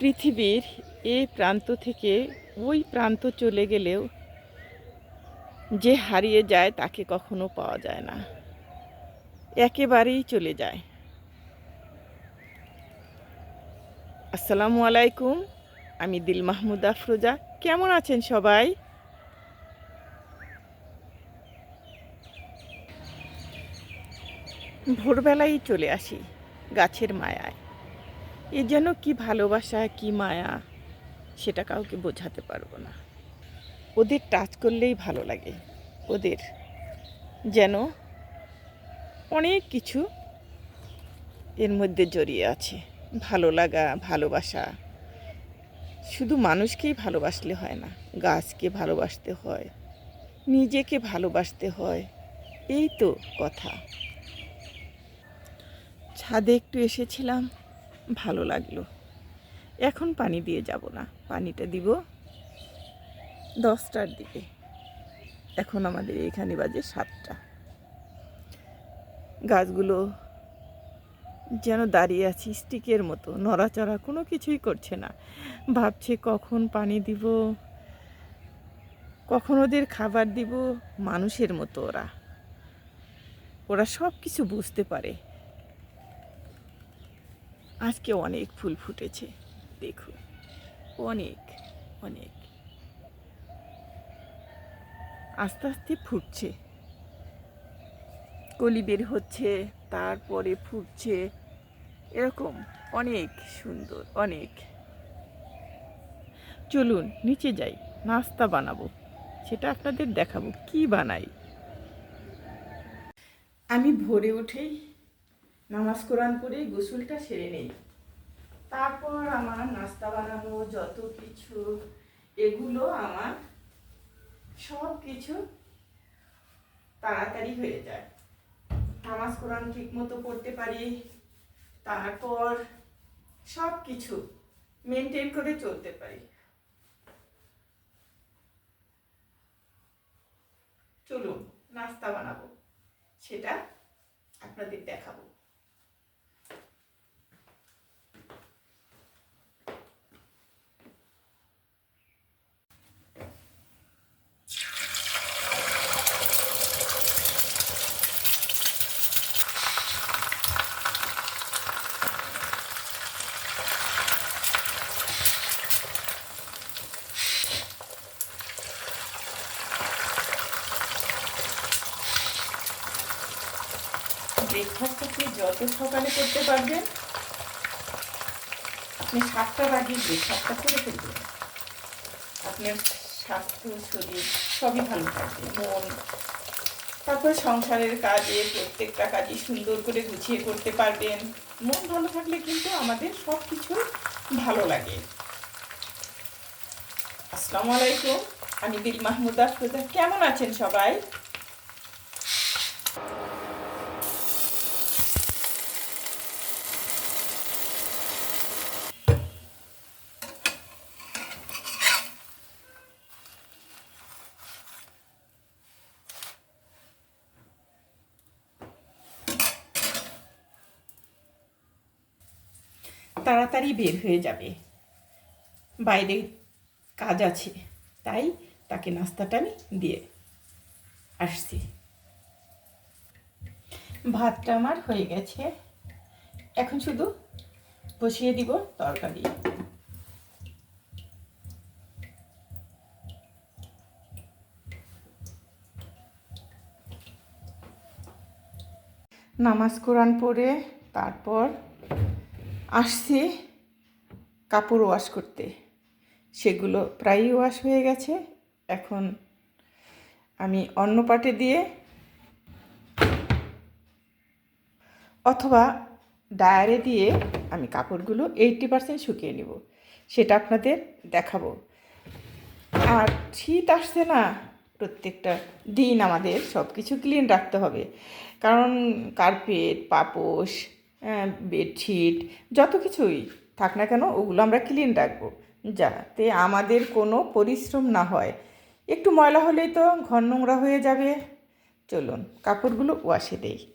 পৃথিবীর এই প্রান্ত থেকে ওই প্রান্ত চলে গেলেও যে হারিয়ে যায় তাকে কখনো পাওয়া যায় না। একেবারেই চলে যায়। আসসালামু আলাইকুম, আমি দিল মাহমুদ আফরোজা। কেমন আছেন সবাই? ভোরবেলাই চলে আসি গাছের মায়ায়। এ যেন কি ভালোবাসা, কি মায়া, সেটা কাউকে বোঝাতে পারব না। ওদের টাচ করলেই ভালো লাগে। ওদের যেন অনেক কিছু এর মধ্যে জড়িয়ে আছে। ভালো লাগা, ভালোবাসা। শুধু মানুষকেই ভালোবাসলে হয় না, গাছকে ভালোবাসতে হয়, নিজেকে ভালোবাসতে হয়। এই তো কথা। ছাদে একটু এসেছিলাম। ভালো লাগল। এখন পানি দিয়ে যাব না, পানিটা দিব দশটার দিকে। এখন আমাদের এখানে বাজে সাতটা। গাছগুলো যেন দাঁড়িয়ে আছি স্টিকের মতো, নড়াচড়া কোনো কিছুই করছে না। ভাবছে কখন পানি দিব, কখন ওদের খাবার দিব, মানুষের মতো ওরা। ওরা সব কিছু বুঝতে পারে। আজকে অনেক ফুল ফুটেছে। দেখুন, অনেক অনেক। আস্তে আস্তে ফুটছে। কলি বের হচ্ছে, তারপরে ফুটছে। এরকম অনেক সুন্দর, অনেক। চলুন, নিচে যাই, নাস্তা বানাবো। সেটা আপনাদের দেখাবো, কি বানাই? আমি ভোরে উঠেই নামাজ কোরআন করে গোসলটা সেরে নেই। তারপর আমার নাস্তা বানানো, যত কিছু, এগুলো আমার সব কিছু তাড়াতাড়ি হয়ে যায়। নামাজ কোরআন ঠিক মতো পড়তে পারি, তারপর সব কিছু মেনটেন করে চলতে পারি। চলুন, নাস্তা বানাবো, সেটা আপনাদের দেখাবো। আপনি যত সকালে করতে পারবেন, আপনি সাতটা সাতটার আগে সাতটা করে ফেলবেন। আপনার স্বাস্থ্য, শরীর সবই ভালো থাকবে, মন। তারপর সংসারের কাজে প্রত্যেকটা কাজই সুন্দর করে গুছিয়ে করতে পারবেন। মন ভালো থাকলে কিন্তু আমাদের সব কিছু ভালো লাগে। আসসালামু আলাইকুম, আমি দিল মাহমুদ আফরোজা। কেমন আছেন সবাই? তাড়াতাড়ি বের হয়ে যাবে। বাইরে কাজ আছে, তাই তাকে নাস্তাটা আমি দিয়ে আসছি। ভাতটা আমার হয়ে গেছে। এখন শুধু বসিয়ে দিব তরকারি। নামাজ কোরআন পড়ে, তারপর আসছি কাপড় ওয়াশ করতে। সেগুলো প্রায়ই ওয়াশ হয়ে গেছে। এখন আমি অন্য পাটে দিয়ে অথবা ডায়ারে দিয়ে আমি কাপড়গুলো এইটটি পার্সেন্ট শুকিয়ে নিব। সেটা আপনাদের দেখাবো। আর শীত আসছে না, প্রত্যেকটা দিন আমাদের সব কিছু ক্লিন রাখতে হবে। কারণ কার্পেট পাপোশ বেডশিট যত কিছুই থাক না কেন, ওগুলো আমরা ক্লিন রাখব। যাতে আমাদের কোনো পরিশ্রম না হয়। একটু ময়লা হলেই তো ঘর নোংরা হয়ে যাবে। চলুন, কাপড়গুলো ওয়াশে দেই।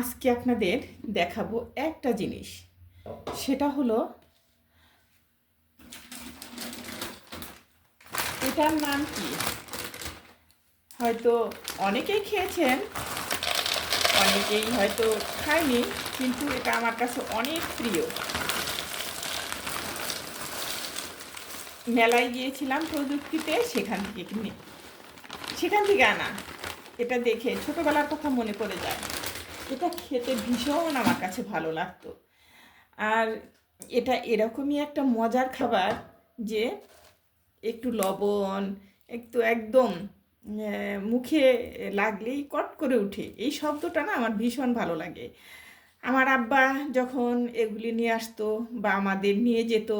আজকে আপনাদের দেখাবো একটা জিনিস। সেটা হলো এটার নাম কি? হয়তো অনেকেই খেয়েছেন, অনেকেই হয়তো খায়নি, কিন্তু এটা আমার কাছে অনেক প্রিয়। মেলায় গিয়েছিলাম প্রযুক্তিতে, সেখান থেকে কিনে সেখান থেকে আনা। এটা দেখে ছোটোবেলার কথা মনে পড়ে যায়। এটা খেতে ভীষণ আমার কাছে ভালো লাগতো। আর এটা এরকমই একটা মজার খাবার যে একটু লবণ, একটু একদম মুখে লাগলেই কট করে উঠে। এই শব্দটা না আমার ভীষণ ভালো লাগে। আমার আব্বা যখন এগুলি নিয়ে আসতো বা আমাদের নিয়ে যেত,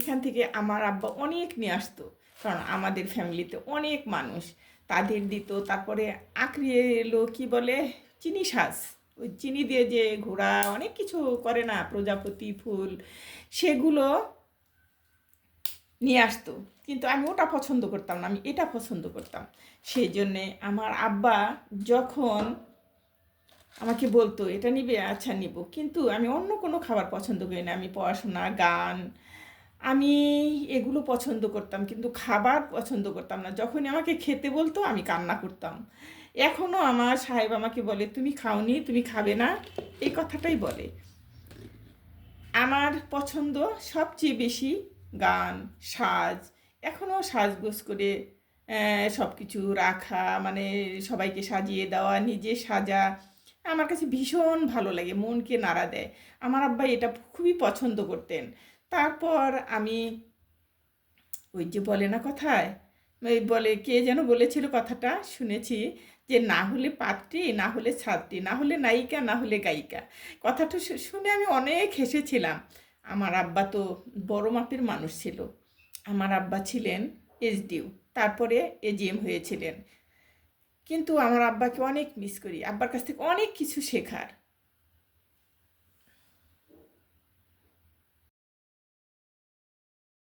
এখান থেকে আমার আব্বা অনেক নিয়ে আসতো। কারণ আমাদের ফ্যামিলিতে অনেক মানুষ। তাদের দিত, তারপরে আঁকড়িয়ে এলো, কি বলে? চিনি শ্বাস ওই চিনি দিয়ে যে ঘোড়া অনেক কিছু করে না, প্রজাপতি ফুল, সেগুলো নিয়ে আসতো। কিন্তু আমি ওটা পছন্দ করতাম না, আমি এটা পছন্দ করতাম। সেই জন্যে আমার আব্বা যখন আমাকে বলতো, এটা নিবে আচ্ছা নিব। কিন্তু আমি অন্য কোনো খাবার পছন্দ করি না, আমি পড়াশোনা, গান, আমি এগুলো পছন্দ করতাম, কিন্তু খাবার পছন্দ করতাম না। যখনই আমাকে খেতে বলতো, আমি কান্না করতাম। এখনও আমার সাহেব আমাকে বলে, তুমি খাওনি, তুমি খাবে না। এই কথাটাই বলে। আমার পছন্দ সবচেয়ে বেশি গান, সাজ। এখনও সাজগোজ করে সব কিছু রাখা মানে সবাইকে সাজিয়ে দেওয়া, নিজে সাজা। আমার কাছে ভীষণ ভালো লাগে, মনকে নাড়া দেয়। আমার আব্বা এটা খুবই পছন্দ করতেন। তারপর আমি ওই যে বলে না কথায় বলে, কে যেন বলেছিল কথাটা, শুনেছি যে না হলে পাত্রী, না হলে ছাত্রী, না হলে নায়িকা, না হলে গায়িকা। কথাটা শুনে আমি অনেক হেসেছিলাম। আমার আব্বা তো বড় মাপের মানুষ ছিল। আমার আব্বা ছিলেন এসডিউ তারপরে এজিএম হয়েছিলেন। কিন্তু আমার আব্বাকে অনেক মিস করি। আব্বার কাছ থেকে অনেক কিছু শেখার।